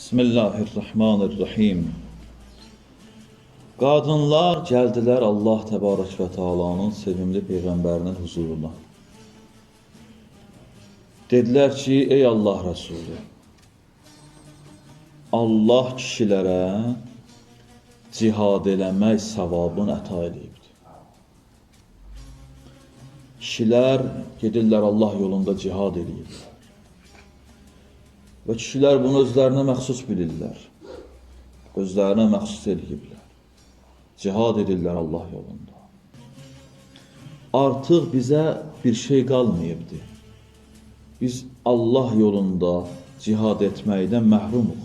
Bismillahirrahmanirrahim. Qadınlar gəldilər Allah Təbarək və Taalanın sevimli peyğəmbərinin huzuruna. Dedilər ki, ey Allah Rəsulü, Allah kişilərə cihad eləmək savabını əta eləyibdir. Kişilər gedirlər Allah yolunda cihad eləyirlər. Və kişilər bunu özlərinə məxsus bilirlər. Özlərinə məxsus eləyiblər. Cihad edirlər Allah yolunda. Artıq bizə bir şey qalmayıbdı. Biz Allah yolunda cihad etməkdən məhrumuq.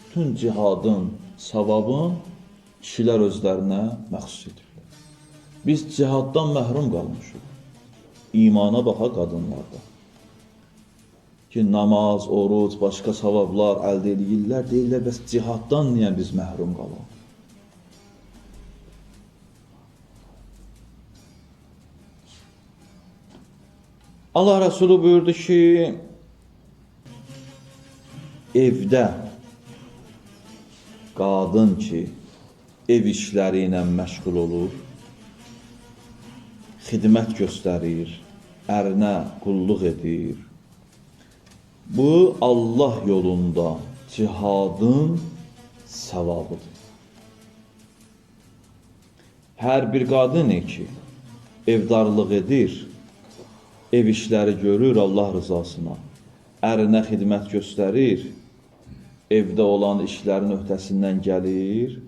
Bütün cihadın, savabın kişilər özlərinə məxsus ediblər. Biz cihaddan məhrum qalmışıq. İmana baxa qadınlarda ki, namaz, oruc, başqa savablar əldə edirlər, deyirlər, bəs cihaddan niyə biz məhrum qalaq? Allah Resulü buyurdu ki, evdə qadın ki, ev işləri ilə məşğul olur, xidmət göstərir, ərinə qulluq edir, Bu Allah yolunda cihadın savabıdır. Hər bir qadın ki, evdarlıq edir, ev işləri görür Allah rızasına, ərinə xidmət göstərir, evdə olan işlərin öhdəsindən gəlir,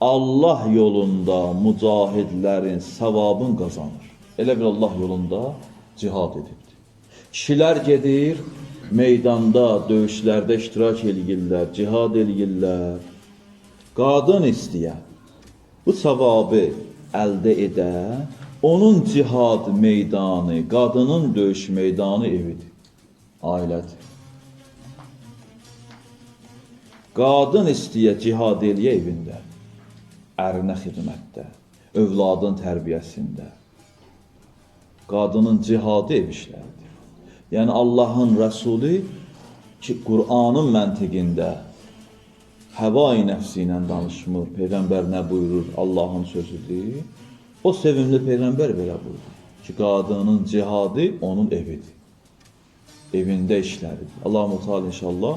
Allah yolunda mücahidlərin savabını qazanır. Elə bir Allah yolunda cihad edibdir. Kişilər gedir, meydanda, döyüşlərdə iştirak eləyirlər, cihad eləyirlər. Qadın istəyə bu savabı əldə edə, onun cihad meydanı, qadının döyüş meydanı evidir, ailədir. Qadın istəyə cihad eləyə evində, ərinə xidmətdə, övladın tərbiyəsində. Qadının cihadı ev işləridir. Yəni Allahın Rəsulü ki, Qur'anın məntiqində həva-i nəfsi ilə danışmır. Peyğəmbər nə buyurur? Allahın sözüdür. O sevimli peyğəmbər belə buyurur ki, qadının cihadı onun evidir. Evində işləridir. Allah Teala inşallah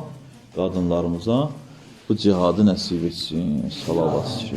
qadınlarımıza bu cihadı nəsib etsin. Salavat.